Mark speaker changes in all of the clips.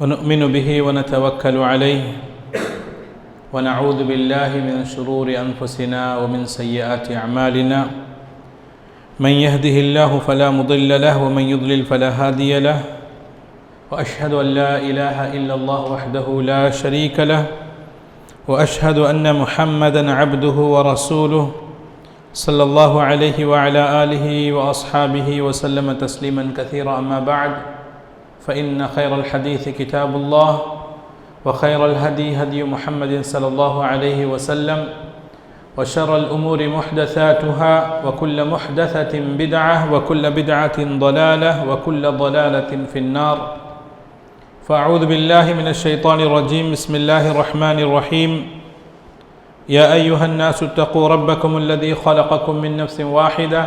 Speaker 1: ونؤمن به ونتوكل عليه. ونعوذ بالله من شرور أنفسنا ومن سيئات أعمالنا. من يهده الله فلا مضل له ومن يضلل فلا هادي له. وأشهد أن لا إله إلا الله وحده لا شريك له. وأشهد أن محمدا عبده ورسوله صلى الله عليه وعلى آله وأصحابه وسلم تسليما كثيرا أما بعد. فإن خير الحديث كتاب الله وخير الهدي هدي محمد صلى الله عليه وسلم وشر الأمور محدثاتها وكل محدثة بدعة وكل بدعة ضلالة وكل ضلالة في النار. فأعوذ بالله من الشيطان الرجيم. بسم الله الرحمن الرحيم. يا أيها الناس اتقوا ربكم الذي خلقكم من نفس واحدة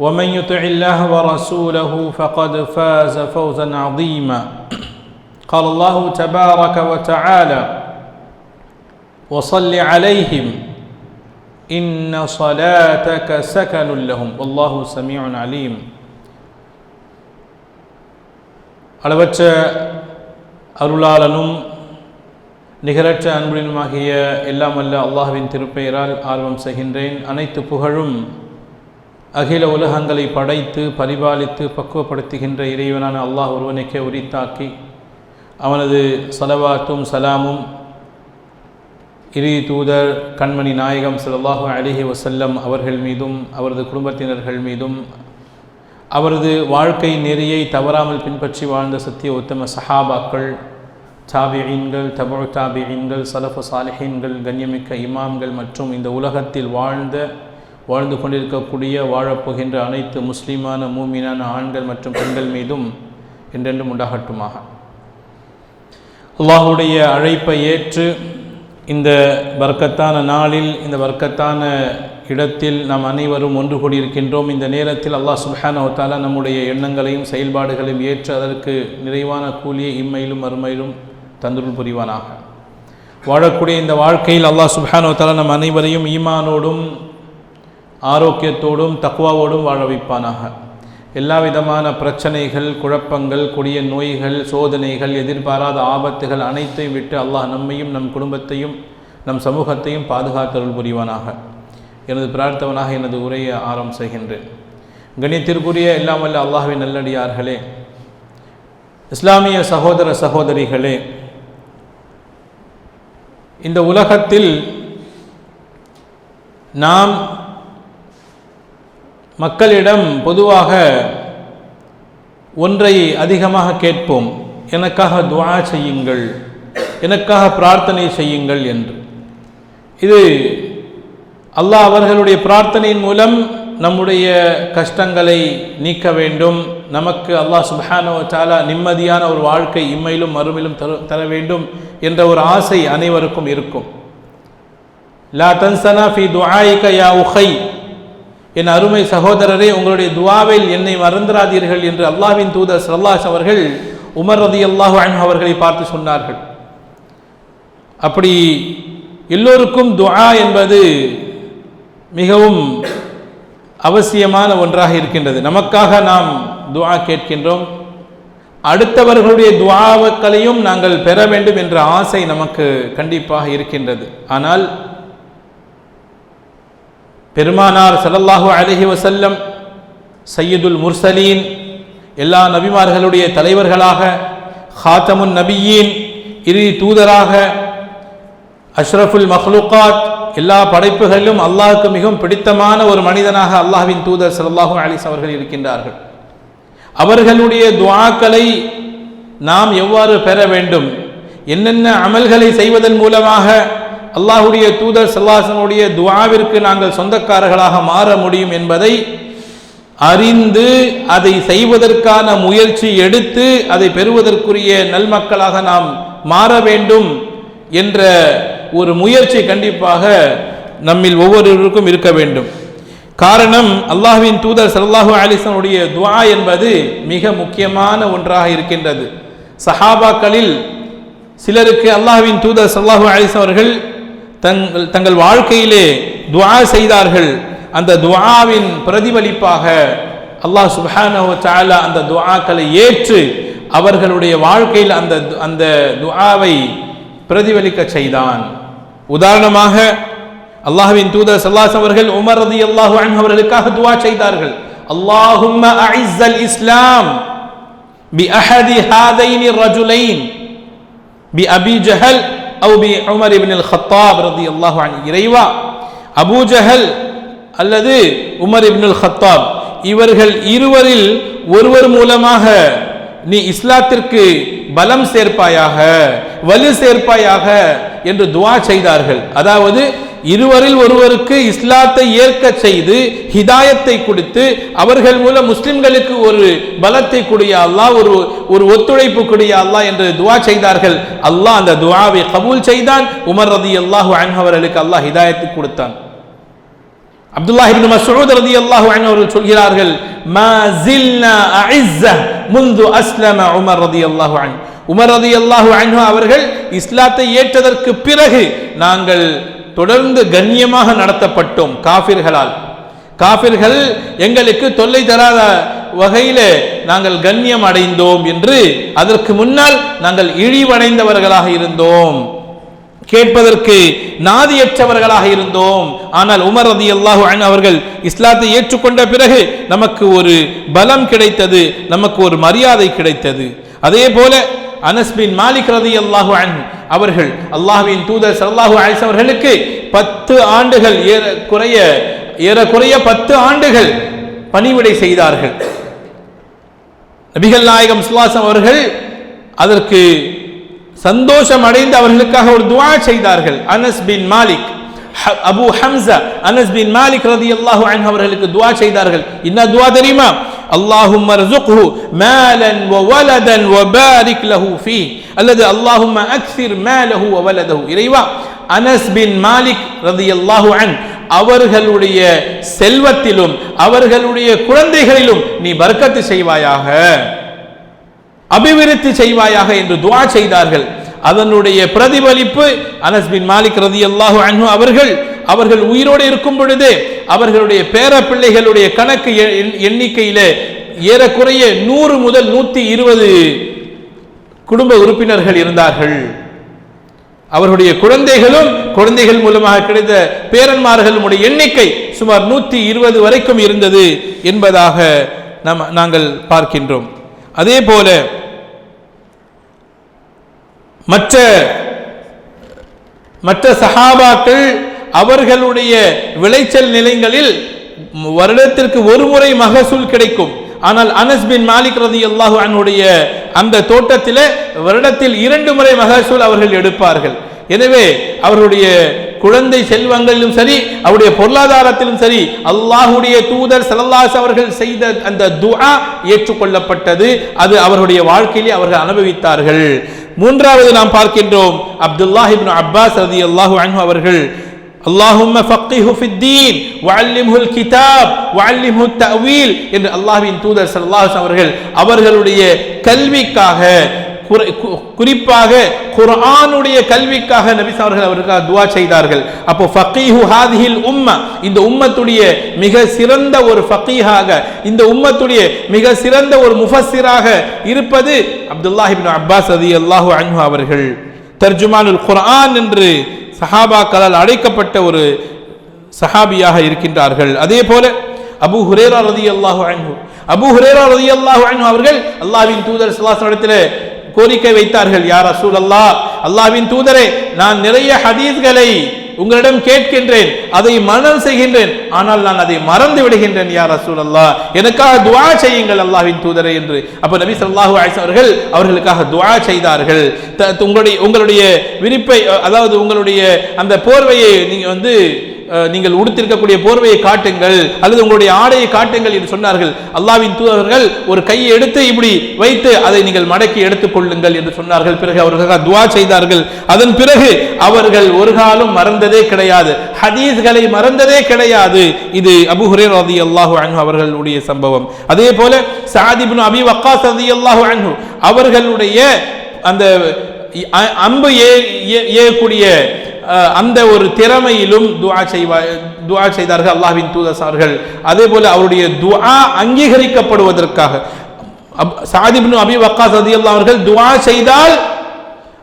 Speaker 1: ومن يطع الله ورسوله فقد فاز فوزا عظيما قال الله تبارك وتعالى وصل عليهم إن صلاتك سكن لهم والله سميع عليم அளவற்ற அருளாளனும் நிகரற்ற அன்புடனுமாகிய எல்லாம் அல்ல அல்லாஹுவின் திருப்பெயரால் ஆர்வம் செய்கின்றேன் அனைத்து புகழும் அகில உலகங்களை படைத்து பரிபாலித்து பக்குவப்படுத்துகின்ற இறைவனான அல்லாஹ் ஒருவனுக்கே உரித்தாக்கி அவனது சலவாத்தும் சலாமும் இறுதி தூதர் கண்மணி நாயகம் சல்லாஹு அலிஹி வசல்லம் அவர்கள் மீதும் அவரது குடும்பத்தினர்கள் மீதும் அவரது வாழ்க்கை நெறியை தவறாமல் பின்பற்றி வாழ்ந்த சத்திய உத்தம சஹாபாக்கள் தாபியீன்கள் தபு தாபியீன்கள் சலஃபு சாலிஹீன்கள் கண்ணியமிக்க இமாம்கள் மற்றும் இந்த உலகத்தில் வாழ்ந்த வாழ்ந்து கொண்டிருக்கக்கூடிய வாழப்போகின்ற அனைத்து முஸ்லீமான மூமினான ஆண்கள் மற்றும் பெண்கள் மீதும் என்றென்றும் உண்டாகட்டுமாக. அல்லாஹுடைய அழைப்பை ஏற்று இந்த வர்க்கத்தான நாளில் இந்த வர்க்கத்தான இடத்தில் நாம் அனைவரும் ஒன்று கூடியிருக்கின்றோம். இந்த நேரத்தில் அல்லாஹ் சுல்ஹானவத்தாலா நம்முடைய எண்ணங்களையும் செயல்பாடுகளையும் ஏற்று அதற்கு நிறைவான கூலியை இம்மையிலும் மறுமையிலும் தந்துருள் புரிவானாக. வாழக்கூடிய இந்த வாழ்க்கையில் அல்லாஹ் சுல்ஹானவத்தாலா நம் அனைவரையும் ஈமானோடும் ஆரோக்கியத்தோடும் தக்குவாவோடும் வாழ வைப்பானாக. எல்லா விதமான பிரச்சனைகள் குழப்பங்கள் கொடிய நோய்கள் சோதனைகள் எதிர்பாராத ஆபத்துகள் அனைத்தையும் விட்டு அல்லாஹ் நம்மையும் நம் குடும்பத்தையும் நம் சமூகத்தையும் பாதுகாத்தருள் புரிவானாக. எனது பிரார்த்தவனாக எனது உரையை ஆரம்பம் செய்கின்றேன். கணித்திற்குரிய எல்லாம் வல்ல அல்லாஹுவின் நல்லடியார்களே இஸ்லாமிய சகோதர சகோதரிகளே இந்த உலகத்தில் நாம் மக்களிடம் பொதுவாக ஒன்றை அதிகமாக கேட்போம். எனக்காக துவா செய்யுங்கள். எனக்காக பிரார்த்தனை செய்யுங்கள் என்று. இது அல்லாஹ் அவர்களுடைய பிரார்த்தனையின் மூலம் நம்முடைய கஷ்டங்களை நீக்க வேண்டும். நமக்கு அல்லாஹ் சுபஹானோ சாலா நிம்மதியான ஒரு வாழ்க்கை இம்மையிலும் மறுமையிலும் தர தர வேண்டும் என்ற ஒரு ஆசை அனைவருக்கும் இருக்கும். லா தன்சனா ஃபி துஆயிக யா உஹை. என் அருமை சகோதரரே உங்களுடைய துவாவில் என்னை மறந்துராதீர்கள் என்று அல்லாஹ்வின் தூதர் சல்லாஸ் அவர்கள் உமர் ரதி அல்லாஹு அவர்களை பார்த்து சொன்னார்கள். அப்படி எல்லோருக்கும் துஆ என்பது மிகவும் அவசியமான ஒன்றாக இருக்கின்றது. நமக்காக நாம் துஆ கேட்கின்றோம். அடுத்தவர்களுடைய துவாக்களையும் நாங்கள் பெற வேண்டும் என்ற ஆசை நமக்கு கண்டிப்பாக இருக்கின்றது. ஆனால் பெருமானார் ஸல்லல்லாஹு அலஹி வசல்லம் சையதுல் முர்சலீன் எல்லா நபிமார்களுடைய தலைவர்களாக ஹாத்தமுன் நபியின் இறுதி தூதராக அஷ்ரஃபுல் மஹ்லுகாத் எல்லா படைப்புகளிலும் அல்லாஹுக்கு மிகவும் பிடித்தமான ஒரு மனிதனாக அல்லாஹ்வின் தூதர் ஸல்லல்லாஹு அலிஸ் அவர்கள் இருக்கின்றார்கள். அவர்களுடைய துவாக்களை நாம் எவ்வாறு பெற வேண்டும்? என்னென்ன அமல்களை செய்வதன் மூலமாக அல்லாஹுடைய தூதர் சல்லாசனுடைய துவாவிற்கு நாங்கள் சொந்தக்காரர்களாக மாற முடியும் என்பதை அறிந்து அதை செய்வதற்கான முயற்சி எடுத்து அதை பெறுவதற்குரிய நல்மக்களாக நாம் மாற வேண்டும் என்ற ஒரு முயற்சி கண்டிப்பாக நம்மில் ஒவ்வொருவருக்கும் இருக்க வேண்டும். காரணம் அல்லாஹுவின் தூதர் சல்லாஹூ அலிசனுடைய துவா என்பது மிக முக்கியமான ஒன்றாக இருக்கின்றது. சஹாபாக்களில் சிலருக்கு அல்லாஹுவின் தூதர் சல்லாஹூ அலிசன் அவர்கள் தங்கள் தங்கள் வாழ்க்கையிலே துவா செய்தார்கள். அந்த துவாவின் பிரதிபலிப்பாக அல்லாஹ் சுப்ஹானஹு வ அந்த துவாக்களை ஏற்று அவர்களுடைய வாழ்க்கையில் அந்த அந்த துவாவை பிரதிபலிக்க செய்தான். உதாரணமாக அல்லாஹுவின் தூதர் சல்லாஸ் அவர்கள் உமர் அதி அல்லாஹு அவர்களுக்காக துவா செய்தார்கள். அல்லாஹும் அல் இஸ்லாம் பி அஹதி ஹாதைனி ரஜுலைன் பி அபி ஜஹல் அவுபி உமர் இப்னு ஹத்தாப் ரலியல்லாஹு இறைவா அபூஜஹல் அல்லது உமர் இபின் ஹத்தாப் இவர்கள் இருவரில் ஒருவர் மூலமாக நீ இஸ்லாத்திற்கு பலம் சேர்ப்பாயாக வலு சேர்ப்பாயாக என்று துவா செய்தார்கள். அதாவது இருவரில் ஒருவருக்கு இஸ்லாத்தை ஏற்க செய்து ஹிதாயத்தை கொடுத்து அவர்கள் மூலம் முஸ்லிம்களுக்கு ஒரு பலத்தை கொடிய அல்லாஹ் ஒரு ஒரு ஒத்துழைப்பு கொடிய அல்லாஹ் என்று துவா செய்தார்கள். அல்லாஹ் அந்த துவாவை கபூல் செய்தான். உமர் ரதி அல்லாஹு அவர்களுக்கு அல்லாஹ் ஹிதாயத்தை கொடுத்தான். அப்துல்லாஹ் இப்னு மஸ்ஊத் ரலியல்லாஹு அன்ஹு அவர்கள் சொல்கிறார்கள் மா ஜில்னா அஇஸ்ஸ முந்து அஸ்லம உமர் ரலியல்லாஹு அன்ஹு. உமர் ரலியல்லாஹு அன்ஹு அவர்கள் இஸ்லாத்தை ஏற்றதற்கு பிறகு நாங்கள் தொடர்ந்து கண்ணியமாக நடத்தப்பட்டோம் காஃபிர்களால். காஃபிர்கள் எங்களுக்கு தொல்லை தராத வகையில் நாங்கள் கண்ணியம் அடைந்தோம் என்று அதற்கு முன்னால் நாங்கள் இழிவடைந்தவர்களாக இருந்தோம். கேட்பதற்கு நாதியற்றவர்களாக இருந்தோம். ஆனால் உமர் ரதி அல்லாஹு அவர்கள் இஸ்லாத்தை ஏற்றுக்கொண்ட பிறகு நமக்கு ஒரு பலம் கிடைத்தது நமக்கு ஒரு மரியாதை கிடைத்தது. அதே போல அனஸ்பின் மாலிக் ரதி அல்லாஹு அவர்கள் அல்லாஹுவின் தூதர் ஸல்லல்லாஹு ஆயிஸ் அவர்களுக்கு பத்து ஆண்டுகள் ஏற குறைய ஏறக்குறைய பத்து ஆண்டுகள் பணிவிடை செய்தார்கள். நபிகள் நாயகம் சுல்லாசம் அவர்கள் அதற்கு சந்தோஷம் அடைந்து அவர்களுக்காக ஒரு துவா செய்தார்கள். Anas bin Malik Abu Hamza Anas bin Malik ரதி அல்லாஹு அவர்களுக்கு துவா செய்தார்கள். என்ன துவா தெரியுமா? அல்லாஹும் ரசுக்ஹு மாலன் வ வலதன் வ பாரிக் அல்லது அல்லாஹும் அக்ஸிர் மாலஹு வலதஹு இறைவா அனஸ் பின் மாலிக் ரதியல்லாஹு அன் அவர்களுடைய செல்வத்திலும் அவர்களுடைய குழந்தைகளிலும் நீ வர்க்கத்து செய்வாயாக அபிவிருத்தி செய்வாயாக என்று துவா செய்தார்கள். அதனுடைய பிரதிபலிப்பு அனஸ் பின் மாலிக் ரதி அல்லாஹு அன்ஹு அவர்கள் அவர்கள் உயிரோடு இருக்கும் பொழுதே அவர்களுடைய பேர பிள்ளைகளுடைய கணக்கு எண்ணிக்கையில ஏறக்குறைய நூறு முதல் நூத்தி இருபது குடும்ப உறுப்பினர்கள் இருந்தார்கள். அவருடைய குழந்தைகளும் குழந்தைகள் மூலமாக கிடைத்த பேரன்மார்களுடைய எண்ணிக்கை சுமார் நூத்தி இருபது வரைக்கும் இருந்தது என்பதாக நாம் நாங்கள் பார்க்கின்றோம். அதே போல மற்ற மற்ற சஹாபாக்கள் அவர்களுடைய விளைச்சல் நிலைங்களில் வருடத்திற்கு ஒரு முறை மகசூல் கிடைக்கும். ஆனால் அனஸ் பின் மாலிக் ரதி அல்லாஹு அன்னுடைய அந்த தோட்டத்தில் வருடத்தில் இரண்டு முறை மகசூல் அவர்கள் எடுப்பார்கள். எனவே அவருடைய குழந்தை செல்வங்களிலும் சரி அவருடைய பொருளாதாரத்திலும் சரி அல்லாஹுடைய தூதர் சலல்லாஸ் அவர்கள் செய்த அந்த துஆ ஏற்றுக்கொள்ளப்பட்டது. அது அவருடைய வாழ்க்கையிலே அவர்கள் அனுபவித்தார்கள். மூன்றாவது நாம் பார்க்கின்றோம் அப்துல்லாஹிப் அப்பாஸ் ரதி அல்லாஹு அன்ஹு அவர்கள் اللهم فقهه في الدين وعلمه الكتاب وعلمه التأويل என்று அல்லாஹ்வின் தூதர் ஸல்லல்லாஹு அலைஹி அவர்கள் அவர்களுடைய கல்விக்காக குறிப்பாக குர்ஆனுடைய கல்விக்காக நபி அவர்கள் அவர்களுக்காக துவா செய்தார்கள் அப்போ ஃபகீஹு ஹாதிஹில் உம்ம இந்த உம்மத்துடைய மிக சிறந்த ஒரு ஃபகீஹாக இந்த உம்மத்துடைய மிக சிறந்த ஒரு முஃபஸ்ஸிராக இருப்பது அப்துல்லாஹ் இப்னு அப்பாஸ் ரலியல்லாஹு அன்ஹு அவர்கள் தர்ஜுமானுல் குர்ஆன் என்று சஹாபாக்களால் அழைக்கப்பட்ட ஒரு சஹாபியாக இருக்கின்றார்கள். அதே போல அபு ஹுரேரா ரதி அல்லாஹு அன்பு அபு ஹுரேரா ரதி அல்லாஹு அன்பு அவர்கள் அல்லாஹ்வின் தூதர் ஸல்லல்லாஹு இடத்துல கோரிக்கை வைத்தார்கள் யார் அசூல் அல்லாஹ் அல்லாஹ்வின் தூதரே நான் நிறைய ஹதீஸ்களை உங்களிடம் கேட்கின்றேன் அதை மனல் செய்கின்றேன். ஆனால் நான் அதை மறந்து விடுகின்றேன் யார் ரசூல் அல்லா எனக்காக துவா செய்யுங்கள் அல்லாஹ்வின் தூதரை என்று. அப்ப நபி ஸல்லல்லாஹு அலைஹி அவர்கள் அவர்களுக்காக துவா செய்தார்கள். த- உங்களுடைய உங்களுடைய விரிப்பை அதாவது உங்களுடைய அந்த போர்வையை நீங்க வந்து நீங்கள் உடுத்திருக்கக்கூடிய போர்வையை காட்டுங்கள் அல்லது உங்களுடைய ஆடையை காட்டுங்கள் என்று சொன்னார்கள். அல்லாவின் தூதர்கள் ஒரு கையை எடுத்து இப்படி வைத்து அதை நீங்கள் மடக்கி எடுத்துக் கொள்ளுங்கள் என்று சொன்னார்கள். பிறகு அவர்கள் துவா செய்தார்கள். அதன் பிறகு அவர்கள் ஒரு காலம் மறந்ததே கிடையாது. ஹதீஸ்களை மறந்ததே கிடையாது. இது அபு ஹுரேர் ரலியல்லாஹு அன்ஹு அவர்களுடைய சம்பவம். அதே போல சாதிபின் அபி வக்காஸ் ரலியல்லாஹு அன்ஹு அவர்களுடைய அந்த அன்பு ஏ ஏ ஏ- அந்த ஒரு திறமையிலும் துவா செய்வா துவா செய்தார்கள் அல்லாஹின் தூதசார்கள் அதே போல அவருடைய துவா அங்கீகரிக்கப்படுவதற்காக. அப்- அபி வக்காஸ் ரலியல்லாஹு அவர்கள் துவா செய்தால்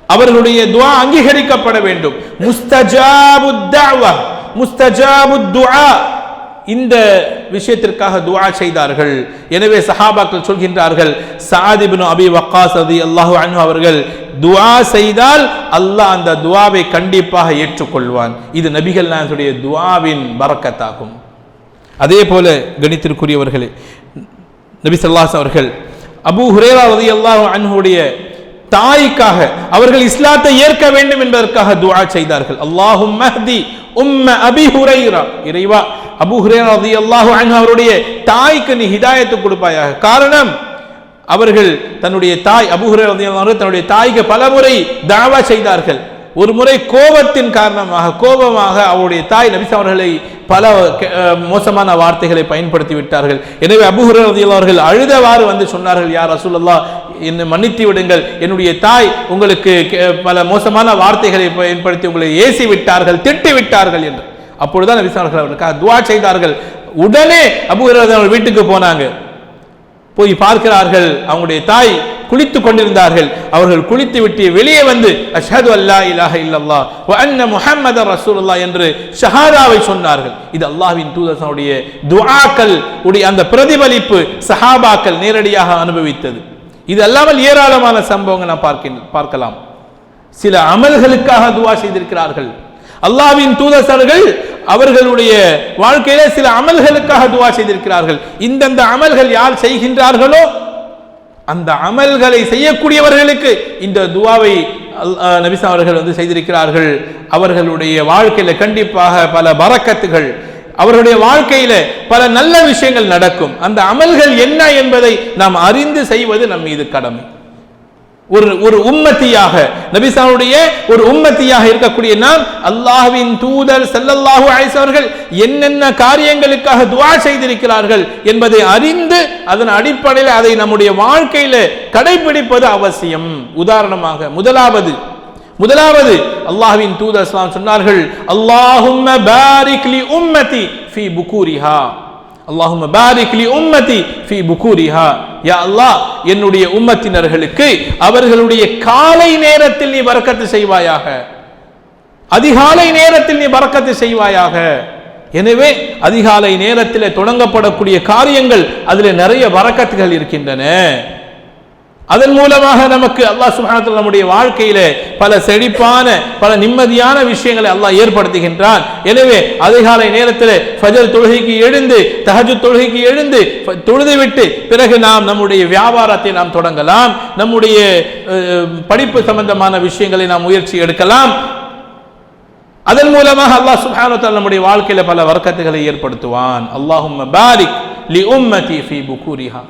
Speaker 1: அவர்களுடைய துவா அங்கீகரிக்கப்பட வேண்டும். முஸ்தஜாபு தஅவா முஸ்தஜாபு துவா இந்த விஷயத்திற்காக துவா செய்தார்கள். எனவே சஹாபாக்கள் சொல்கின்றார்கள் சாதிபின் அபி வக்காஸ் ரலியல்லாஹு அன்ஹு அவர்கள் துவா செய்தால் அல்லாஹ் அந்த துவாவை கண்டிப்பாக ஏற்றுக்கொள்வான். இது நபிகள் நாயகத்துடைய துவாவின் பறக்கத்தாகும். அதே போல கணித்திற்குரியவர்களே நபி ஸல்லல்லாஹு அவர்கள் அபூ ஹுரேரா அல்லாஹ் அன்ஹுடைய தாய்க்காக அவர்கள் இஸ்லாத்தை ஏற்க வேண்டும் என்பதற்காக துவா செய்தார்கள். அல்லாஹும் மஹ்தி உம்ம அபி ஹுரைரா. இறைவா அபூ ஹுரேரா அல்லாஹ் அன்ஹு அவருடைய தாய்க்கு நீ ஹிதாயத்து கொடுப்பாயாக. காரணம் அவர்கள் தன்னுடைய தாய் அபுஹுரே தன்னுடைய தாய்க்கு பலமுறை தாவா செய்தார்கள். ஒரு முறை கோபத்தின் காரணமாக கோபமாக அவருடைய தாய் நபிஸ் அவர்களை பல மோசமான வார்த்தைகளை பயன்படுத்தி விட்டார்கள். எனவே அபூஹுரா அவர்கள் அழுதவாறு வந்து சொன்னார்கள் யார் ரசூலுல்லாஹ் என்னை மன்னித்து விடுங்கள். என்னுடைய தாய் உங்களுக்கு பல மோசமான வார்த்தைகளை பயன்படுத்தி உங்களை ஏசி விட்டார்கள் திட்டி விட்டார்கள் என்று அப்பொழுதுதான் நபிஸ் அவர்கள் அவர்களுக்காக துவா செய்தார்கள். உடனே அபூஹுரா அவர்கள் வீட்டுக்கு போனாங்க. போய் பார்க்கிறார்கள். அவங்களுடைய தாய் குளித்துக் கொண்டிருந்தார்கள். அவர்கள் குளித்து விட்டு வெளியே வந்து அஷது அல்லா இலாஹ இல்லல்லா அன்ன முஹம்மது ரசூலுல்லாஹ் என்று ஷஹாதாவை சொன்னார்கள். இது அல்லாஹ்வின் தூதர்களுடைய துஆக்கள் உடைய அந்த பிரதிபலிப்பு சஹாபாக்கள் நேரடியாக அனுபவித்தது. இது அல்லாமல் ஏராளமான சம்பவங்கள் நாம் பார்க்கின்ற பார்க்கலாம். சில அமல்களுக்காக துவா செய்திருக்கிறார்கள். அல்லாவின் தூதசர்கள் அவர்களுடைய வாழ்க்கையில சில அமல்களுக்காக துவா செய்திருக்கிறார்கள். இந்தந்த அமல்கள் யார் செய்கின்றார்களோ அந்த அமல்களை செய்யக்கூடியவர்களுக்கு இந்த துவாவை அஹ் நபிசா அவர்கள் வந்து செய்திருக்கிறார்கள். அவர்களுடைய வாழ்க்கையில கண்டிப்பாக பல பறக்கத்துகள் அவர்களுடைய வாழ்க்கையில பல நல்ல விஷயங்கள் நடக்கும். அந்த அமல்கள் என்ன என்பதை நாம் அறிந்து செய்வது நம் மீது கடமை. ஒரு ஒரு உம்மத்தியாக நபிசாவுடைய ஒரு உம்மத்தியாக இருக்கக்கூடிய நாம் அல்லாஹ்வின் தூதர் செல்லல்லாஹு அலைஹி என்னென்ன காரியங்களுக்காக துவா செய்திருக்கிறார்கள் என்பதை அறிந்து அதன் அடிப்படையில் அதை நம்முடைய வாழ்க்கையில கடைபிடிப்பது அவசியம். உதாரணமாக முதலாவது முதலாவது அல்லாஹ்வின் தூதர் சொன்னார்கள் அல்லாஹும்ம பாரிக்லி உம்மதி ஃபி புகூரிஹா. அல்லாஹும்ம பாரிக்லி உம்மதி ஃபி புகூரிஹா. யா அல்லா என்னுடைய உம்மத்தினர்களுக்கு அவர்களுடைய காலை நேரத்தில் நீ வரக்கத்து செய்வாயாக. அதிகாலை நேரத்தில் நீ வரக்கத்து செய்வாயாக. எனவே அதிகாலை நேரத்தில் தொடங்கப்படக்கூடிய காரியங்கள் அதில் நிறைய வரக்கத்துகள் இருக்கின்றன. அதன் மூலமாக நமக்கு அல்லாஹ் சுப்ஹானஹு நம்முடைய வாழ்க்கையில பல செழிப்பான பல நிம்மதியான விஷயங்களை அல்லாஹ் ஏற்படுத்துகின்றான். எனவே அதிகாலை நேரத்தில் ஃபஜர் தொழுகைக்கு எழுந்து தஹஜு தொழுகைக்கு எழுந்து தொழுதுவிட்டு பிறகு நாம் நம்முடைய வியாபாரத்தை நாம் தொடங்கலாம். நம்முடைய அஹ், படிப்பு சம்பந்தமான விஷயங்களை நாம் முயற்சி எடுக்கலாம். அதன் மூலமாக அல்லாஹ் சுப்ஹானஹு நம்முடைய வாழ்க்கையில பல வர்க்கத்துகளை ஏற்படுத்துவான். அல்லாஹும் பாரிக் லி உம்மதி ஃபி புகூரிஹா.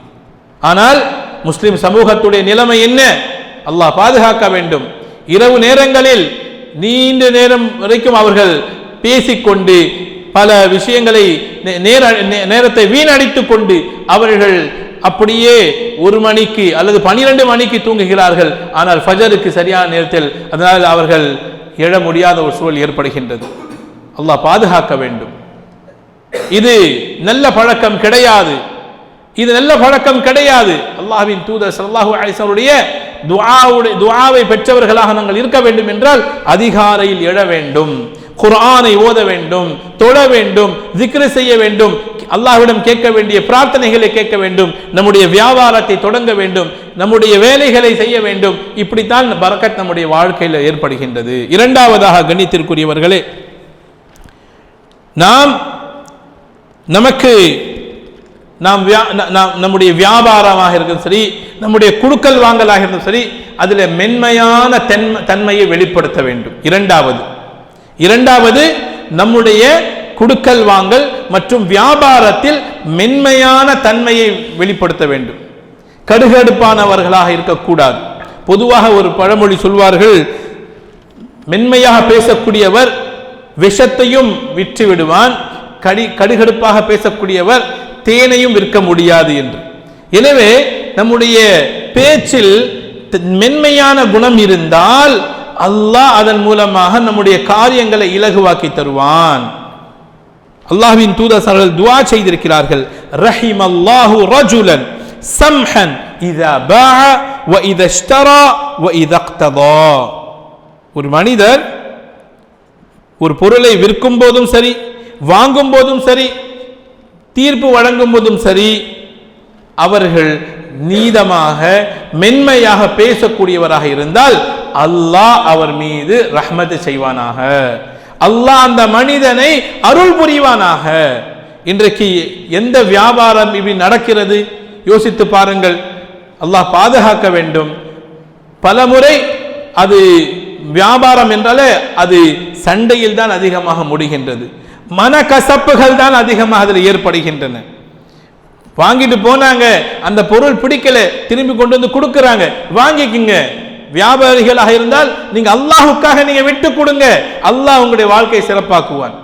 Speaker 1: ஆனால் முஸ்லிம் சமூகத்துடைய நிலைமை என்ன? அல்லாஹ் பாதுகாக்க வேண்டும். இரவு நேரங்களில் நீண்ட நேரம் வரைக்கும் அவர்கள் பேசிக்கொண்டு பல விஷயங்களை நே- நேர நேரத்தை வீணடித்துக் கொண்டு அவர்கள் அப்படியே ஒரு மணிக்கு அல்லது பனிரெண்டு மணிக்கு தூங்குகிறார்கள். ஆனால் ஃபஜருக்கு சரியான நேரத்தில் அதனால் அவர்கள் எழ முடியாத ஒரு சூழல் ஏற்படுகின்றது. அல்லாஹ் பாதுகாக்க வேண்டும். இது நல்ல பழக்கம் கிடையாது. இது நல்ல பழக்கம் கிடையாது. அல்லாஹின் தூதர் சல்லாஹு அலைஹி வஸல்லுடைய துஆவுடைய துஆவை பெற்றவர்களாக நாங்கள் இருக்க வேண்டும் என்றால் அதிகாரையில் எழ வேண்டும். குர்ஆனை ஓத வேண்டும் தொழ வேண்டும் ஜிக்ரு செய்ய வேண்டும் அல்லாஹ்விடம் கேட்க வேண்டிய பிரார்த்தனைகளை கேட்க வேண்டும் நம்முடைய வியாபாரத்தை தொடங்க வேண்டும் நம்முடைய வேலைகளை செய்ய வேண்டும். இப்படித்தான் பரக்கத் நம்முடைய வாழ்க்கையில் ஏற்படுகின்றது. இரண்டாவதாக கணித்திற்குரியவர்களே நாம் நமக்கு நாம் வியா- ந- நாம் நம்முடைய வியாபாரமாக இருந்தும் சரி நம்முடைய குழுக்கள் வாங்கலாக இருந்தும் சரி அதில் மென்மையான தன்ம தன்மையை வெளிப்படுத்த வேண்டும். இரண்டாவது இரண்டாவது நம்முடைய குடுக்கல் வாங்கல் மற்றும் வியாபாரத்தில் மென்மையான தன்மையை வெளிப்படுத்த வேண்டும். கடுகடுப்பானவர்களாக இருக்கக்கூடாது. பொதுவாக ஒரு பழமொழி சொல்வார்கள் மென்மையாக பேசக்கூடியவர் விஷத்தையும் விற்று விடுவான் கடி கடுகடுப்பாக பேசக்கூடியவர் தேனையும் விற்க முடியாது என்று. எனவே நம்முடைய பேச்சில் மென்மையான குணம் இருந்தால் அல்லாஹ் அதன் மூலமாக நம்முடைய காரியங்களை இலகுவாக்கி தருவான். அல்லாஹ்வின் தூதர்கள் துவா செய்திருக்கிறார்கள். ரஹிம் அல்லாஹு ரஜுலன் சம்ஹன் இதா பா வ இத இஷ்தரா வ இதா ஒரு மனிதர் ஒரு பொருளை விற்கும் போதும் சரி வாங்கும் போதும் சரி தீர்ப்பு வழங்கும் போதும் சரி அவர்கள் நீதமாக மென்மையாக பேசக்கூடியவராக இருந்தால் அல்லாஹ் அவர் மீது ரஹ்மத்து செய்வானாக. அல்லாஹ் அந்த மனிதனை அருள் புரிவானாக. இன்றைக்கு எந்த வியாபாரம் இப்படி நடக்கிறது? யோசித்து பாருங்கள். அல்லாஹ் பாதுகாக்க வேண்டும். பலமுறை அது வியாபாரம் என்றாலே அது சண்டையில் தான் அதிகமாக முடிகின்றது. மனக்கசப்புகள் தான் அதிகமாக அதில் ஏற்படுகின்றன. வாங்கிட்டு போனாங்க அந்த பொருள் பிடிக்கல திரும்பி கொண்டு வந்து கொடுக்குறாங்க வாங்கிக்கிங்க. வியாபாரிகளாக இருந்தால் நீங்க அல்லாஹுக்காக நீங்க விட்டு கொடுங்க. அல்லாஹ் உங்களுடைய வாழ்க்கையை சிறப்பாக்குவான்.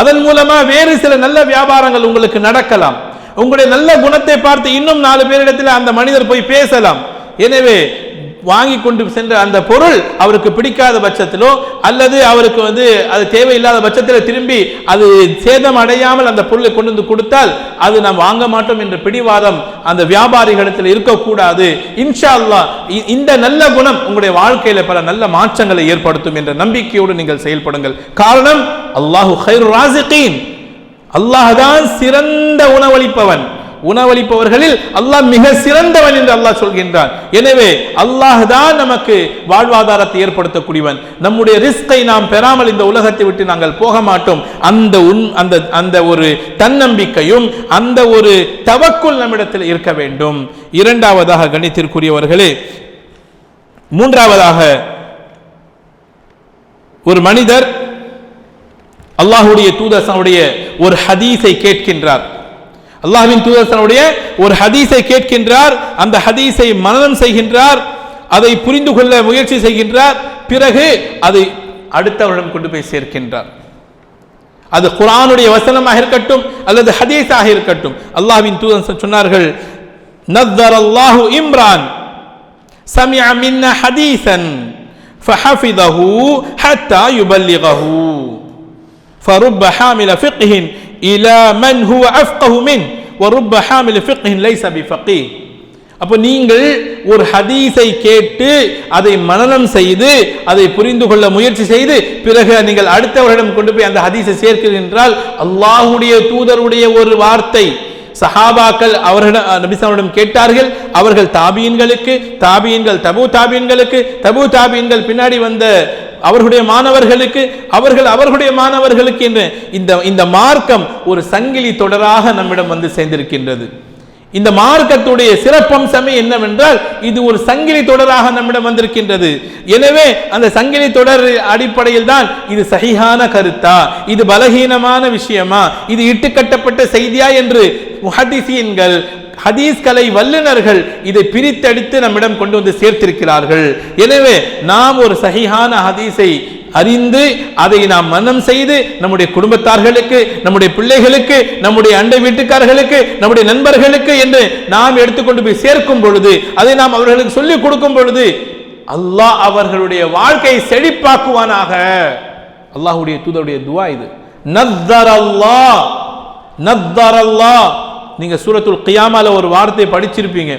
Speaker 1: அதன் மூலமா வேறு சில நல்ல வியாபாரங்கள் உங்களுக்கு நடக்கலாம். உங்களுடைய நல்ல குணத்தை பார்த்து இன்னும் நாலு பேரிடத்தில் அந்த மனிதர் போய் பேசலாம். எனவே வாங்கி கொண்டு சென்ற அந்த பொருள் அவருக்கு பிடிக்காத பட்சத்திலோ அல்லது அவருக்கு வந்து அது தேவையில்லாத பட்சத்தில் திரும்பி அது சேதம் அடையாமல் அந்த பொருளை கொண்டு வந்து கொடுத்தால் அது நாம் வாங்க மாட்டோம் என்ற பிடிவாதம் அந்த வியாபாரிகளிடத்தில் இருக்கக்கூடாது. இன்ஷா அல்லாஹ் இ- இந்த நல்ல குணம் உங்களுடைய வாழ்க்கையில பல நல்ல மாற்றங்களை ஏற்படுத்தும் என்ற நம்பிக்கையோடு நீங்கள் செயல்படுங்கள். காரணம் அல்லாஹு ஹைரு ராசிகீன் அல்லாஹ் தான் சிறந்த உணவளிப்பவன். உணவளிப்பவர்களில் அல்லாஹ் மிக சிறந்தவன் என்று அல்லாஹ் சொல்கின்றான். எனவே அல்லாஹ் தான் நமக்கு வாழ்வாதாரத்தை ஏற்படுத்தக்கூடியவன். நம்முடைய ரிஸ்கை நாம் பெறாமல் இந்த உலகத்தை விட்டு நாங்கள் போக மாட்டோம். அந்த உன் அந்த அந்த ஒரு தன்னம்பிக்கையும் அந்த ஒரு தவக்குள் நம்மிடத்தில் இருக்க வேண்டும். இரண்டாவதாக கணித்திற்குரியவர்களே மூன்றாவதாக ஒரு மனிதர் அல்லாஹுடைய தூதசனுடைய ஒரு ஹதீஸை கேட்கின்றார். அல்லாஹ்வின் தூதசனுடைய ஒரு ஹதீஸை கேட்கின்றார் அந்த ஹதீஸை மனனம் செய்கின்றார் அதை புரிந்து கொள்ள முயற்சி செய்கின்றார் பிறகு அதை அடுத்தவரிடம் கொண்டு போய் சேர்க்கின்றார் அது குர்ஆனுடைய வசனமாக இருக்கட்டும் அல்லது ஹதீஸாக இருக்கட்டும் அல்லாஹ்வின் தூதன் சொன்னார்கள் நத்தர் அல்லாஹு இம்ரான் سمع منا حديثا فحفظه حتى يبلغه فرب حامل فقه இலா மன் ஹுவ அஃப்கஹு மின் வருப்ப ஹாமில் ஃபிக்ஹின் லைஸ பி ஃபக்கீ அப்போ நீங்கள் ஒரு ஹதீஸை கேட்டு அதை மனநம் செய்து அதை புரிந்து கொள்ள முயற்சி செய்து பிறகு நீங்கள் அடுத்தவரிடம் கொண்டு போய் அந்த ஹதீஸை சேர்க்கிறீர்கள் என்றால் அல்லாஹுடைய தூதருடைய ஒரு வார்த்தை சஹாபாக்கள் அவர்களிடம் நபிசாமிடம் கேட்டார்கள். அவர்கள் தாபியன்களுக்கு தாபியன்கள் தபு தாபியன்களுக்கு தபு தாபியன்கள் பின்னாடி வந்த அவர்களுடைய மாணவர்களுக்கு அவர்கள் அவர்களுடைய மாணவர்களுக்கு என்று இந்த இந்த மார்க்கம் ஒரு சங்கிலி தொடராக நம்மிடம் வந்து சேர்ந்திருக்கின்றது. இந்த மார்க்கத்துடைய சிறப்பம்சமே என்னவென்றால் இது ஒரு சங்கிலி தொடராக நம்மிடம் வந்திருக்கின்றது. எனவே அந்த சங்கிலி தொடர் அடிப்படையில் தான் இது சகிஹான கருத்தா இது பலகீனமான விஷயமா இது இட்டுக்கட்டப்பட்ட செய்தியா என்று முஹதிசீன்கள் ஹதீஸ் கலை வல்லுநர்கள் இதை பிரித்தடித்து நம்மிடம் கொண்டு வந்து சேர்த்திருக்கிறார்கள். எனவே நாம் ஒரு சகிஹான ஹதீஸை அறிந்து அதை நாம் மனம் செய்து நம்முடைய குடும்பத்தார்களுக்கு நம்முடைய பிள்ளைகளுக்கு நம்முடைய அண்டை வீட்டுக்காரர்களுக்கு நம்முடைய நண்பர்களுக்கு என்று நாம் எடுத்துக்கொண்டு போய் சேர்க்கும் பொழுது அதை நாம் அவர்களுக்கு சொல்லிக் கொடுக்கும் பொழுது அல்லாஹ் அவர்களுடைய வாழ்க்கையை செழிப்பாக்குவானாக. அல்லாஹுடைய தூதருடைய துவா இது. நத்தர் அல்லாஹ் நத்தர் அல்லாஹ் நீங்க சூரத்துல் கியாமால ஒரு வார்த்தையை படிச்சிருப்பீங்க.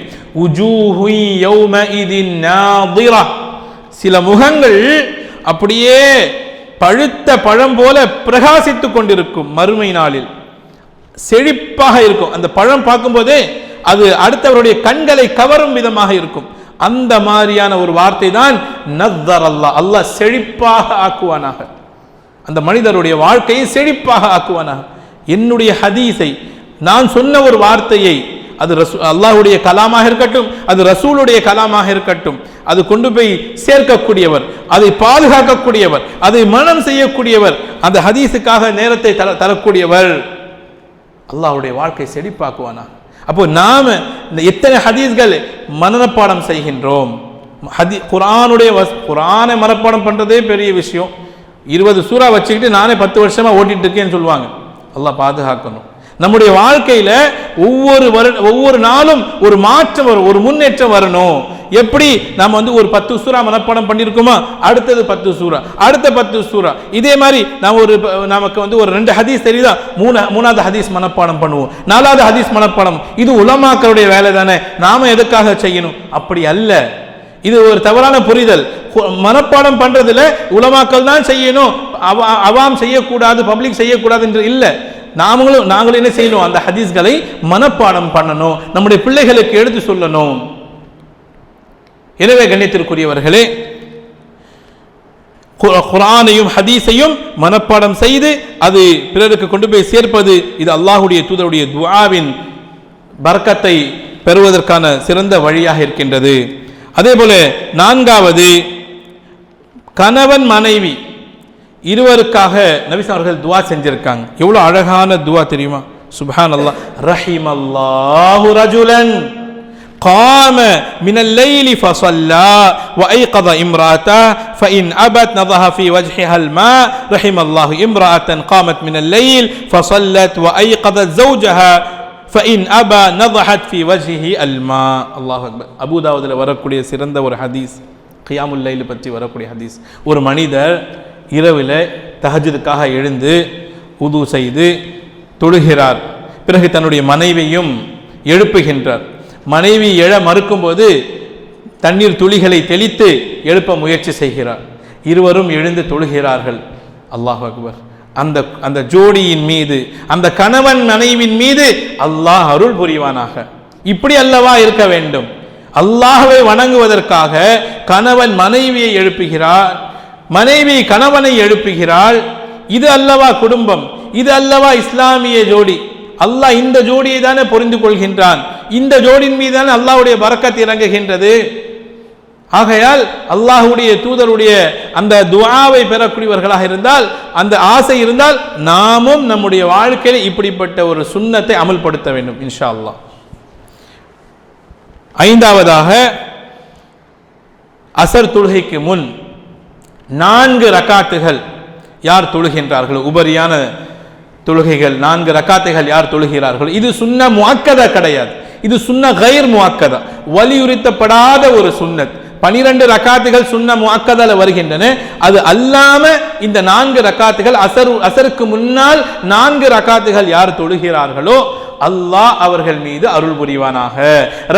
Speaker 1: சில முகங்கள் அப்படியே பழுத்த பழம் போல பிரகாசித்துக் கொண்டிருக்கும் மறுமை நாளில். செழிப்பாக இருக்கும். அந்த பழம் பார்க்கும்போதே அது அடுத்தவருடைய கண்களை கவரும் விதமாக இருக்கும். அந்த மாதிரியான ஒரு வார்த்தை தான் நத்தர் அல்லா அல்லாஹ் செழிப்பாக ஆக்குவானாக. அந்த மனிதருடைய வாழ்க்கையை செழிப்பாக ஆக்குவானாக. என்னுடைய ஹதீஸை நான் சொன்ன ஒரு வார்த்தையை அது ரசூ அல்லாஹுடைய கலாமாக இருக்கட்டும் அது ரசூலுடைய கலாமாக இருக்கட்டும் அது கொண்டு போய் சேர்க்கக்கூடியவர் அதை பாதுகாக்கக்கூடியவர் அதை மனம் செய்யக்கூடியவர் அந்த ஹதீஸுக்காக நேரத்தை தர தரக்கூடியவர். அல்லாஹுடைய வாழ்க்கை செழிப்பாக்குவானா? அப்போ நாம இந்த எத்தனை ஹதீஸ்கள் மனப்பாடம் செய்கின்றோம்? ஹதி குரானுடைய வஸ் குரானை மனப்பாடம் பண்ணுறதே பெரிய விஷயம். இருபது சூறா வச்சுக்கிட்டு நானே பத்து வருஷமாக ஓட்டிகிட்டு இருக்கேன்னு சொல்லுவாங்க. அல்லாஹ் பாதுகாக்கணும். நம்முடைய வாழ்க்கையில ஒவ்வொரு வரு ஒவ்வொரு நாளும் ஒரு மாற்றம் வரும் ஒரு முன்னேற்றம் வரணும். எப்படி? நம்ம வந்து ஒரு பத்து சூறா மனப்பாடம் பண்ணியிருக்கோமா அடுத்தது பத்து சூறா அடுத்த பத்து சூறா. இதே மாதிரி நம்ம ஒரு நமக்கு வந்து ஒரு ரெண்டு ஹதீஸ் தெரியுதா? மூணு மூணாவது ஹதீஸ் மனப்பாடம் பண்ணுவோம். நாலாவது ஹதீஸ் மனப்பாடம். இது உலமாக்களுடைய வேலை தானே. நாம எதுக்காக செய்யணும்? அப்படி அல்ல. இது ஒரு தவறான புரிதல். மனப்பாடம் பண்றதுல உலமாக்கள் தான் செய்யணும். அவாம் செய்யக்கூடாது பப்ளிக் செய்யக்கூடாது என்று இல்லை. நாமளும் நாங்களும் என்ன செய்யணும்? அந்த ஹதீஸ்களை மனப்பாடம் பண்ணணும். நம்முடைய பிள்ளைகளுக்கு எடுத்து சொல்லணும். எனவே கண்ணியத்திற்குரியவர்களே கு- ஹதீஸையும் மனப்பாடம் செய்து அது பிறருக்கு கொண்டு போய் சேர்ப்பது இது அல்லாஹுடைய தூதருடைய துவாவின் பர்க்கத்தை பெறுவதற்கான சிறந்த வழியாக இருக்கின்றது. அதே போல நான்காவது கணவன் மனைவி இருவருக்காக நபிஸ் அவர்கள் துவா செஞ்சிருக்காங்க எவ்வளவு அழகான துவா தெரியுமா சுப்ஹான் அல்லாஹ் ரஹிம் அல்லாஹு ரஜுலன் قام من الليل فصلى وأيقظ امرأته فإن أبت نضح في وجهها الماء رحم الله امرأة قامت من الليل فصلت وأيقظت زوجها فإن أبى نضحت في وجهه الماء الله أكبر அபூ தாவூதில் வரக்கூடிய சிறந்த ஒரு ஹதீஸ் கியாமுல் லைல் பற்றி வரக்கூடிய ஹதீஸ் ஒரு மனிதர் இரவில் தஹஜுதுக்காக எழுந்து உது செய்து தொழுகிறார். பிறகு தன்னுடைய மனைவியும் எழுப்புகின்றார். மனைவி எழ மறுக்கும்போது தண்ணீர் துளிகளை தெளித்து எழுப்ப முயற்சி செய்கிறார். இருவரும் எழுந்து தொழுகிறார்கள். அல்லாஹ் அக்பர். அந்த அந்த ஜோடியின் மீது அந்த கணவன் மனைவின் மீது அல்லாஹ் அருள் புரிவானாக. இப்படி அல்லவா இருக்க வேண்டும்? அல்லாஹவை வணங்குவதற்காக கணவன் மனைவியை எழுப்புகிறார் மனைவி கணவனை எழுப்புகிறாள். இது அல்லவா குடும்பம்? இது அல்லவா இஸ்லாமிய ஜோடி? அல்லாஹ் இந்த ஜோடியை தானே புரிந்து கொள்கின்றான் இந்த ஜோடியின் மீது தானே அல்லாஹ்வுடைய பரக்கத் இறங்குகின்றது. ஆகையால் அல்லாஹ்வுடைய தூதருடைய அந்த துவாவை பெறக்கூடியவர்களாக இருந்தால் அந்த ஆசை இருந்தால் நாமும் நம்முடைய வாழ்க்கையில் இப்படிப்பட்ட ஒரு சுண்ணத்தை அமல்படுத்த வேண்டும் இன்ஷா அல்லாஹ் ஐந்தாவதாக அசர் தொழுகைக்கு முன் நான்கு ரக்காத்துகள் யார் தொழுகின்றார்கள் உபரியான தொழுகைகள் நான்கு ரக்காத்துகள் யார் தொழுகிறார்கள் இது சுண்ண முவாக்கதா கிடையாது. இது சுண்ண கைர் முவாக்கதா வலியுறுத்தப்படாத ஒரு சுன்னத் பனிரெண்டு ரக்காத்துகள் சுண்ண முவாக்கதால வருகின்றன. அது அல்லாம இந்த நான்கு ரக்காத்துகள் அசர் அசருக்கு முன்னால் நான்கு ரக்காத்துகள் யார் தொழுகிறார்களோ அல்லாஹ் அவர்கள் மீது அருள் புரிவானாக.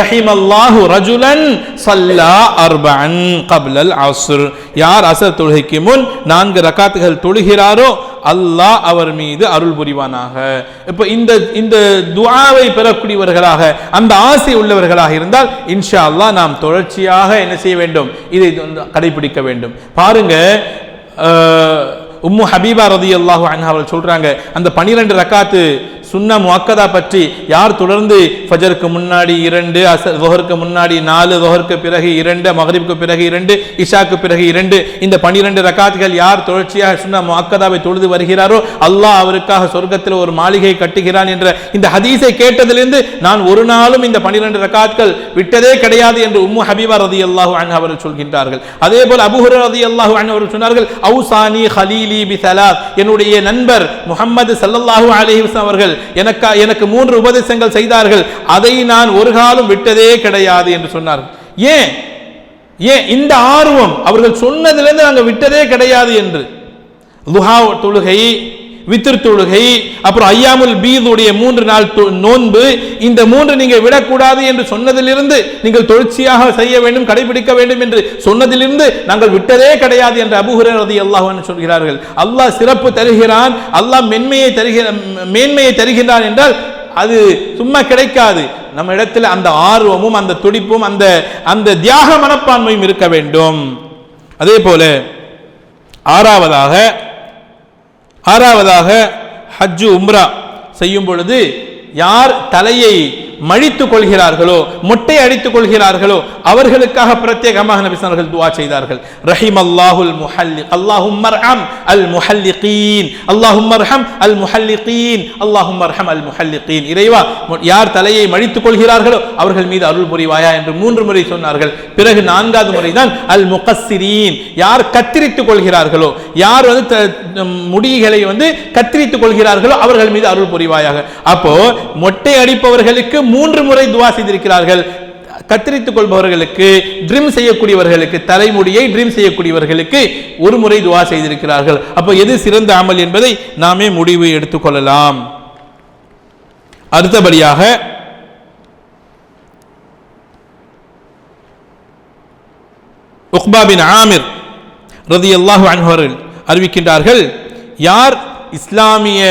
Speaker 1: ரஹிமல்லாஹு ரஜுலன் சல்லா அர்பன் கப்லல் அசுர் யார் அசர் தொழுகைக்கு முன் நான்கு ரக்காத்துகள் தொழுகிறாரோ அல்லாஹ் அவர் மீது அருள் புரிவானாக. இப்போ இந்த இந்த துவாவை பெறக்கூடியவர்களாக அந்த ஆசை உள்ளவர்களாக இருந்தால் இன்ஷா அல்லாஹ் நாம் தொடர்ச்சியாக என்ன செய்ய வேண்டும்? இதை வந்து கடைபிடிக்க வேண்டும். பாருங்க உம்மு ஹபீபா ரதியல்லாஹு அன்ஹா அவர்கள் சொல்றாங்க அந்த பனிரெண்டு ரக்காத்து சுண்ண முக்கதா பற்றி யார் தொடர்ந்து ஃபஜருக்கு முன்னாடி இரண்டு அச தொஹருக்கு முன்னாடி நாலு தொஹருக்கு பிறகு இரண்டு மகரிப்புக்கு பிறகு இரண்டு இஷாக்கு பிறகு இரண்டு இந்த பனிரெண்டு ரக்காத்துகள் யார் தொடர்ச்சியாக சுண்ண முக்கதாவை தொழுது வருகிறாரோ அல்லாஹ் அவருக்காக சொர்க்கத்தில் ஒரு மாளிகை கட்டுகிறான் என்ற இந்த ஹதீஸை கேட்டதிலிருந்து நான் ஒரு நாளும் இந்த பன்னிரண்டு ரக்காத்துகள் விட்டதே கிடையாது என்று உம்மு ஹபீபா ரதி அல்லாஹு அன் அவர்கள் சொல்கின்றார்கள். அதே போல் அபுஹர் ரதி அல்லாஹு அன் அவர்கள் சொன்னார்கள் அவுசானி ஹலீலி பி சலாத். என்னுடைய நண்பர் முஹம்மது சல்லல்லாஹு அலைஹி அவர்கள் எனக்கு எனக்கு மூன்று உபதேசங்கள் செய்தார்கள். அதை நான் ஒரு காலம் விட்டதே கிடையாது என்று சொன்னார்கள். ஏன்? ஏன்? இந்த ஆர்வம். அவர்கள் சொன்னதிலிருந்து நாங்கள் விட்டதே கிடையாது என்று. லுஹா தொழுகை வித்திர் தொழுகை அப்புறம் ஐயாமுல் பீதுடைய மூன்று நாள் நோன்பு. இந்த மூன்று நீங்கள் விடக்கூடாது என்று சொன்னதிலிருந்து நீங்கள் தொடர்ச்சியாக செய்ய வேண்டும் கடைபிடிக்க வேண்டும் என்று சொன்னதிலிருந்து நாங்கள் விட்டதே கிடையாது என்று அபுஹுரர் அல்லாஹ் சொல்கிறார்கள். அல்லாஹ் சிறப்பு தருகிறான் அல்லாஹ் மென்மையை தருகிற மேன்மையை தருகிறான் என்றால் அது சும்மா கிடைக்காது. நம்ம இடத்துல அந்த ஆர்வமும் அந்த துடிப்பும் அந்த அந்த தியாக மனப்பான்மையும் இருக்க வேண்டும். அதே போல ஆறாவதாக ஆறாவதாக ஹஜ்ஜு உம்ரா செய்யும் பொழுது யார் தலையை மழித்துக் கொள்கிறார்களோ மொட்டை அடித்துக் கொள்கிறார்களோ அவர்களுக்காக பிரத்யேகமாக நபிசர்கள் துவா செய்தார்கள். ரஹிம் அல்லாஹுல் முஹல்லி அல்லாஹும் மர்ஹம் அல் முஹல்லிகீன் அல்லாஹும் மர்ஹம் அல் முஹல்லிகீன் அல்லாஹும் மர்ஹம் அல் முஹல்லிகீன். இறைவா யார் தலையை மழித்துக் கொள்கிறார்களோ அவர்கள் மீது அருள் புரிவாயா என்று மூன்று முறை சொன்னார்கள். பிறகு நான்காவது முறைதான் அல் முகஸ்ஸிரீன் யார் கத்திரித்துக் கொள்கிறார்களோ யார் வந்து முடிகளை வந்து கத்திரித்துக் கொள்கிறார்களோ அவர்கள் மீது அருள் புரிவாயாக. அப்போ மொட்டை அடிப்பவர்களுக்கு மூன்று முறை துவா செய்திருக்கிறார்கள். கத்தரித்துக் கொள்பவர்களுக்கு ட்ரிம் செய்யக்கூடியவர்களுக்கு தலைமுடியை ட்ரிம் செய்யக்கூடியவர்களுக்கு ஒரு முறை துவா செய்திருக்கிறார்கள். அப்போ எது சிறந்த அமல் என்பதை நாமே முடிவு எடுத்துக்கொள்ளலாம் அடுத்தபடியாக உக்பா பின் ஆமிர் ரதி அல்லாஹ் அறிவிக்கின்றார்கள் யார் இஸ்லாமிய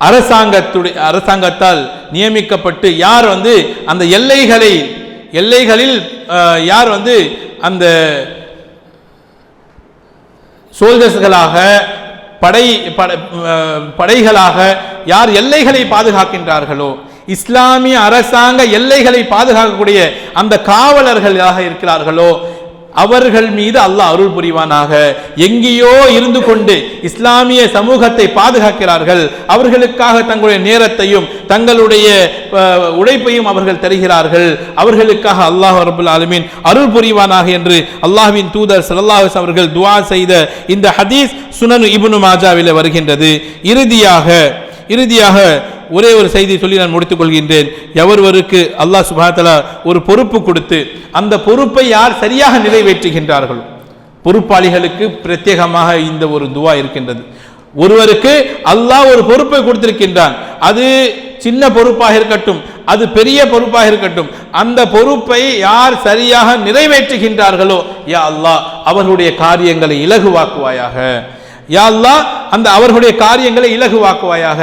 Speaker 1: அரசாங்கத்துடைய அரசாங்கத்தால் நியமிக்கப்பட்டு யார் வந்து அந்த எல்லைகளை எல்லைகளில் யார் வந்து அந்த சோல்ஜர்ஸ்களாக படை படைகளாக யார் எல்லைகளை பாதுகாக்கின்றார்களோ இஸ்லாமிய அரசாங்க எல்லைகளை பாதுகாக்கக்கூடிய அந்த காவலர்களாக இருக்கிறார்களோ அவர்கள் மீது அல்லாஹ் அருள் புரிவானாக. எங்கேயோ இருந்து கொண்டு இஸ்லாமிய சமூகத்தை பாதுகாக்கிறார்கள். அவர்களுக்காக தங்களுடைய நேரத்தையும் தங்களுடைய உழைப்பையும் அவர்கள் தருகிறார்கள். அவர்களுக்காக அல்லாஹ் ரபுல் ஆலமீன் அருள் புரிவானாக என்று அல்லாஹ்வின் தூதர் சல்லாஹஸ் அவர்கள் துவா செய்த இந்த ஹதீஸ் சுனனு இபுனு மாஜாவில் வருகின்றது. இறுதியாக இறுதியாக ஒரே ஒரு செய்தி சொல்லி நான் முடித்துக் கொள்கின்றேன். எவர்வருக்கு அல்லாஹ் சுபாத்தலா ஒரு பொறுப்பு கொடுத்து அந்த பொறுப்பை யார் சரியாக நிறைவேற்றுகின்றார்களோ? பொறுப்பாளிகளுக்கு பிரத்யேகமாக இந்த ஒரு துவா இருக்கின்றது. ஒருவருக்கு அல்லாஹ் ஒரு பொறுப்பை கொடுத்திருக்கின்றான். அது சின்ன பொறுப்பாக இருக்கட்டும் அது பெரிய பொறுப்பாக இருக்கட்டும் அந்த பொறுப்பை யார் சரியாக நிறைவேற்றுகின்றார்களோ யா அல்லாஹ் அவர்களுடைய காரியங்களை இலகுவாக்குவாயாக. யா அல்லாஹ் அந்த அவர்களுடைய காரியங்களை இலகுவாக்குவாயாக.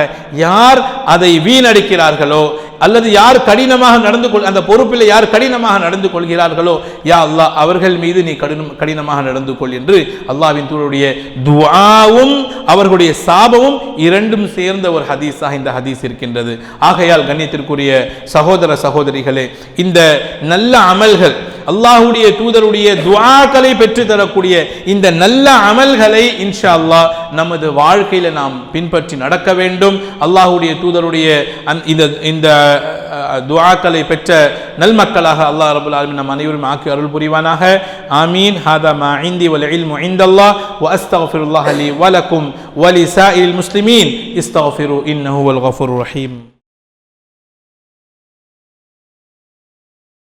Speaker 1: யார் அதை வீணடிக்கிறார்களோ அல்லது யார் கடினமாக நடந்து கொள் அந்த பொறுப்பில் யார் கடினமாக நடந்து கொள்கிறார்களோ யா அல்லாஹ் அவர்கள் மீது நீ கடினம் கடினமாக நடந்து கொள் என்று அல்லாஹ்வின் தூளுடைய துவாவும் அவர்களுடைய சாபமும் இரண்டும் சேர்ந்த ஒரு ஹதீஸாக இந்த ஹதீஸ் இருக்கின்றது. ஆகையால் கண்ணியத்திற்குரிய சகோதர சகோதரிகளே இந்த நல்ல அமல்கள் அல்லாஹுடைய தூதருடைய துவாக்களை பெற்று தரக்கூடிய இந்த நல்ல அமல்களை இன்ஷா அல்லாஹ் நமது வாழ்க்கையில நாம் பின்பற்றி நடக்க வேண்டும். அல்லாஹுடைய தூதருடைய இந்த இந்த துவாக்களை பெற்ற நல்மக்களாக அல்லாஹ் ரபுல் ஆலமீன் நம் அனைவரும் ஆக்கி அருள் புரிவானாக. ஆமீன். ஹாதா மா இந்தி வல் இல்மு இந்தல்லாஹ். வ அஸ்தஃபிருல்லாஹ் அலி வலக்கும் வலி சாயிரில் முஸ்லிமீன். இஸ்தஃபிரு இன்னஹு வல் கஃபுர் ரஹீம்.